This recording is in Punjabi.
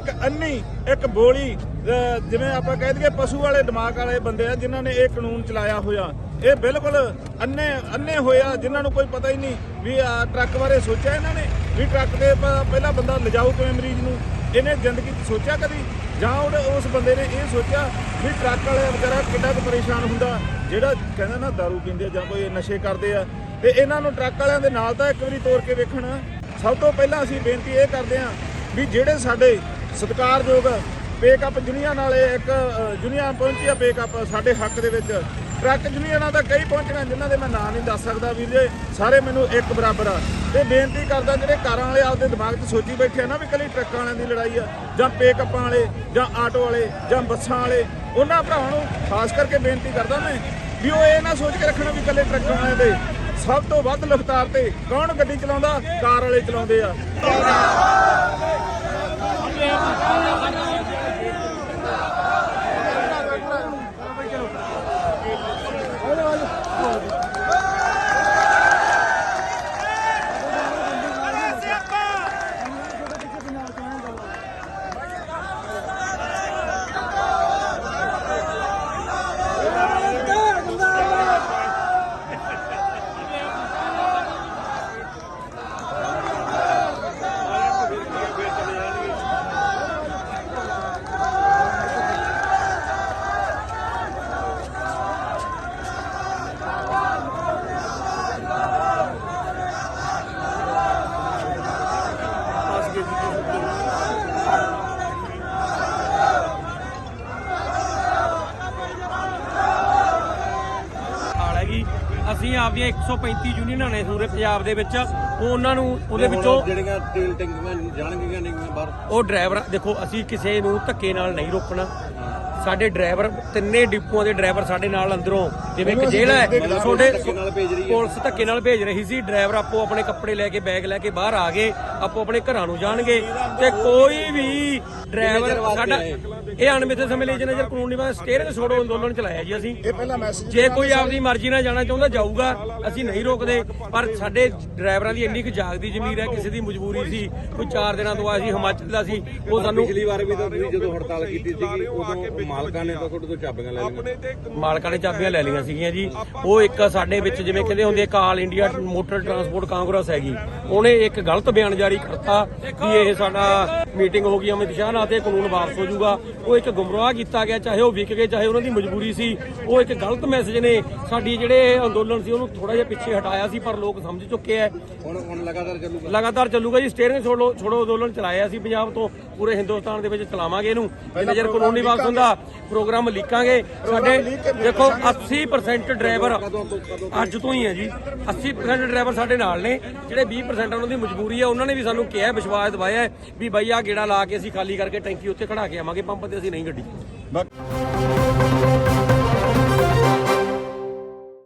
ਇੱਕ ਅੰਨੀ, ਇੱਕ ਬੋਲੀ ਜਿਵੇਂ ਆਪਾਂ ਕਹਿ ਦਈਏ ਪਸ਼ੂ ਵਾਲੇ ਦਿਮਾਗ ਵਾਲੇ ਬੰਦੇ ਆ ਜਿਨ੍ਹਾਂ ਨੇ ਇਹ ਕਾਨੂੰਨ ਚਲਾਇਆ ਹੋਇਆ। ਇਹ ਬਿਲਕੁਲ ਅੰਨੇ ਅੰਨੇ ਹੋਇਆ ਜਿਨ੍ਹਾਂ ਨੂੰ ਕੋਈ ਪਤਾ ਹੀ ਨਹੀਂ ਵੀ ਆਹ ਟਰੱਕ ਬਾਰੇ ਸੋਚਿਆ ਇਹਨਾਂ ਨੇ? ਵੀ ਟਰੱਕ ਦੇ ਪ- ਪਹਿਲਾ ਬੰਦਾ ਲਿਜਾਊ ਕਿਵੇਂ ਮਰੀਜ਼ ਨੂੰ? ਇਹਨੇ ਜ਼ਿੰਦਗੀ 'ਚ ਸੋਚਿਆ ਕਦੀ? ਜਾਂ ਉਹ ਉਸ ਬੰਦੇ ਨੇ ਇਹ ਸੋਚਿਆ ਵੀ ਟਰੱਕ ਵਾਲੇ ਵਿਚਾਰਾ ਕਿੰਨਾ ਕੁ ਪਰੇਸ਼ਾਨ ਹੁੰਦਾ? ਜਿਹੜਾ ਕਹਿੰਦਾ ਨਾ दारू ਪੀਂਦੇ ਆ ਜਾਂ ਕੋਈ ਨਸ਼ੇ ਕਰਦੇ ਆ। ਤੇ ਇਹਨਾਂ ਨੂੰ ਟਰੱਕ ਵਾਲਿਆਂ ਦੇ ਨਾਲ ਤਾਂ ਇੱਕ ਵਾਰੀ ਤੋਰ ਕੇ ਵੇਖਣ। ਸਭ ਤੋਂ ਪਹਿਲਾਂ ਅਸੀਂ ਬੇਨਤੀ ਇਹ ਕਰਦੇ ਹਾਂ ਵੀ ਜਿਹੜੇ ਸਾਡੇ ਸਤਿਕਾਰਯੋਗ ਪੇਕਅਪ ਯੂਨੀਅਨ ਵਾਲੇ ਇੱਕ ਯੂਨੀਅਨ ਪਹੁੰਚੀ ਆ ਪੇਕਅਪ ਸਾਡੇ ਹੱਕ ਦੇ ਵਿੱਚ। ਟਰੱਕ ਯੂਨੀਅਨਾਂ ਦਾ ਕਈ ਪਹੁੰਚਣਾ ਜਿਨ੍ਹਾਂ ਦੇ ਮੈਂ ਨਾਂ ਨਹੀਂ ਦੱਸ ਸਕਦਾ ਵੀਰ ਜੀ ਸਾਰੇ ਮੈਨੂੰ ਇੱਕ ਬਰਾਬਰ ਆ। ਤੇ ਬੇਨਤੀ ਕਰਦਾ ਜਿਹੜੇ ਕਾਰਾਂ ਵਾਲੇ ਆਪਦੇ ਦਿਮਾਗ 'ਚ ਸੋਚੀ ਬੈਠੇ ਆ ਨਾ ਵੀ ਕੱਲੀ ਟਰੱਕਾਂ ਵਾਲਿਆਂ ਦੀ ਲੜਾਈ ਆ, ਜਾਂ ਪੇਕਅਪਾਂ ਵਾਲੇ, ਜਾਂ ਆਟੋ ਵਾਲੇ, ਜਾਂ ਬੱਸਾਂ ਵਾਲੇ, ਉਹਨਾਂ ਭਰਾਵਾਂ ਨੂੰ ਖਾਸ ਕਰਕੇ ਬੇਨਤੀ ਕਰਦਾ ਮੈਂ ਵੀ ਉਹ ਇਹ ਨਾ ਸੋਚ ਕੇ ਰੱਖਣਾ ਵੀ ਕੱਲੇ ਟਰੱਕਾਂ ਵਾਲਿਆਂ ਦੇ। ਸਭ ਤੋਂ ਵੱਧ ਲਫ਼ਤਾਰ ਤੇ ਕੌਣ ਗੱਡੀ ਚਲਾਉਂਦਾ? ਕਾਰ ਵਾਲੇ ਚਲਾਉਂਦੇ ਆ। Thank you. ਹੈਗੀ ਅਸੀਂ ਆਪਦੀਆਂ 135 ਯੂਨੀਅਨਾਂ ਨੇ ਪੂਰੇ ਪੰਜਾਬ ਦੇ ਵਿੱਚ ਉਹ ਉਹਨਾਂ ਨੂੰ ਉਹਦੇ ਵਿੱਚੋਂ ਜਿਹੜੀਆਂ ਤੇਲ ਟੈਂਕੀਆਂ ਜਾਣਗੀਆਂ ਨਹੀਂ ਬਾਹਰ। ਉਹ ਡਰਾਈਵਰ ਦੇਖੋ ਅਸੀਂ ਕਿਸੇ ਨੂੰ ਧੱਕੇ ਨਾਲ ਨਹੀਂ ਰੋਕਣਾ। ਸਾਡੇ ਡਰਾਈਵਰ ਤਿੰਨੇ ਡਿਪੂਆਂ ਦੇ ਡਰਾਈਵਰ ਸਾਡੇ ਨਾਲ ਅੰਦਰੋਂ ਜਿਵੇਂ ਕਿ ਜੇਲ੍ਹ ਹੈ ਤੁਹਾਡੇ। ਪੁਲਿਸ ਧੱਕੇ ਨਾਲ ਭੇਜ ਰਹੀ ਸੀ ਡਰਾਈਵਰ ਆਪੋ ਆਪਣੇ ਕੱਪੜੇ ਲੈ ਕੇ ਬੈਗ ਲੈ ਕੇ ਬਾਹਰ ਆ ਗਏ ਆਪੋ ਆਪਣੇ ਘਰਾਂ ਨੂੰ ਜਾਣਗੇ। ਤੇ ਕੋਈ ਵੀ ਡਰਾਈਵਰ ਸਾਡਾ ਇਹ? ਅਣਮਿੱਥੇ ਸਮੇਂ ਲਈ ਜਿੰਨਾ ਚਿਰ ਕਾਨੂੰਨ ਬਣਾ ਸਟੇਰਿੰਗ ਛੋੜੋ ਅੰਦੋਲਨ ਚਲਾਇਆ ਜੀ ਅਸੀਂ। ਇਹ ਪਹਿਲਾ ਮੈਸੇਜ ਜੇ ਕੋਈ ਆਪਦੀ ਮਰਜ਼ੀ ਨਾਲ ਜਾਣਾ ਚਾਹੁੰਦਾ ਜਾਊਗਾ। ਅਸੀਂ ਨਹੀਂ ਰੋਕਦੇ ਪਰ ਸਾਡੇ ਡਰਾਈਵਰਾਂ ਦੀ ਇੰਨੀ ਕੁ ਜਾਗਦੀ ਜ਼ਮੀਰ ਹੈ ਕਿਸੇ ਦੀ ਮਜਬੂਰੀ ਸੀ। ਕੋਈ 4 ਦਿਨਾਂ ਤੋਂ ਆਇਆ ਸੀ ਹਿਮਾਚਲ ਦਾ ਸੀ ਉਹ ਸਾਨੂੰ ਪਿਛਲੀ ਵਾਰ ਵੀ ਤਾਂ ਤੁਸੀਂ ਜਦੋਂ ਹੜਤਾਲ ਕੀਤੀ ਸੀਗੀ ਉਦੋਂ ਮਾਲਕਾਂ ਨੇ ਤਾਂ ਤੁਹਾਡੇ ਤੋਂ ਚਾਬੀਆਂ ਲੈ ਲਈਆਂ। ਮਾਲਕਾਂ ਨੇ ਚਾਬੀਆਂ ਲੈ ਲਈਆਂ ਸੀਗੀਆਂ ਜੀ। ਉਹ ਇੱਕ ਸਾਡੇ ਵਿੱਚ ਜਿਵੇਂ ਕਹਿੰਦੇ ਹੁੰਦੇ ਆ, all India motor transport congress ਹੈਗੀ। ਉਹਨੇ ਇੱਕ ਗਲਤ ਬਿਆਨ ਜਾਰੀ ਕਰਤਾ ਕਿ ਇਹ ਸਾਡਾ ਮੀਟਿੰਗ ਹੋ ਗਈ ਅਮਿਤ ਸ਼ਾਹ ਨਾਲ ਤੇ ਕਾਨੂੰਨ ਵਾਪਸ ਹੋ ਜਾਊਗਾ। ਉਹ ਇੱਕ ਗੁੰਮਰਾਹ ਕੀਤਾ ਗਿਆ ਚਾਹੇ ਉਹ ਵਿਕ ਗਏ ਚਾਹੇ ਉਹਨਾਂ ਦੀ ਮਜਬੂਰੀ ਸੀ। ਉਹ ਇੱਕ ਗਲਤ ਮੈਸੇਜ ਨੇ। ਸਾਡੀ ਜਿਹੜੇ ਅੰਦੋਲਨ ਸੀ ਉਹਨੂੰ ਥੋੜਾ ਜਿਹਾ ਪਿੱਛੇ ਹਟਾਇਆ ਸੀ ਪਰ ਲੋਕ ਸਮਝ ਚੁੱਕੇ ਐ ਹੁਣ ਹੁਣ ਲਗਾਤਾਰ ਚੱਲੂਗਾ। ਲਗਾਤਾਰ ਚੱਲੂਗਾ ਜੀ। ਸਟੇਰਿੰਗ ਛੋੜੋ ਛੋੜੋ ਅੰਦੋਲਨ ਚਲਾਇਆ ਸੀ ਪੰਜਾਬ ਤੋਂ। ਪੂਰੇ ਹਿੰਦੁਸਤਾਨ ਦੇ ਵਿੱਚ ਚਲਾਵਾਂਗੇ ਇਹਨੂੰ। ਚਿਰ ਕਾਨੂੰਨ ਨਹੀਂ ਵਾਪਸ ਹੁੰਦਾ। ਪ੍ਰੋਗਰਾਮ ਲੀਕਾਂਗੇ। ਸਾਡੇ ਦੇਖੋ 80% ਡਰਾਈਵਰ ਅੱਜ ਤੋਂ ਹੀ ਹੈ ਜੀ। 80% ਡਰਾਈਵਰ ਸਾਡੇ ਨਾਲ ਨੇ ਜਿਹੜੇ 20% ਉਹਨਾਂ ਦੀ ਮਜਬੂਰੀ ਹੈ ਉਹਨਾਂ ਨੇ ਵੀ ਸਾਨੂੰ ਕਿਹਾ ਵਿਸ਼ਵਾਸ ਦਿਵਾਇਆ ਵੀ ਬਾਈ ਆ ਗੇੜਾ ਲਾ ਕੇ ਅਸੀਂ ਖਾਲੀ ਕਰਕੇ ਟੈਂਕੀ ਉੱਤੇ ਖੜਾ ਕੇ ਆਵਾਂਗੇ ਪੰਪ ਤੇ ਅਸੀਂ ਨਹੀਂ ਗੱਡੀ।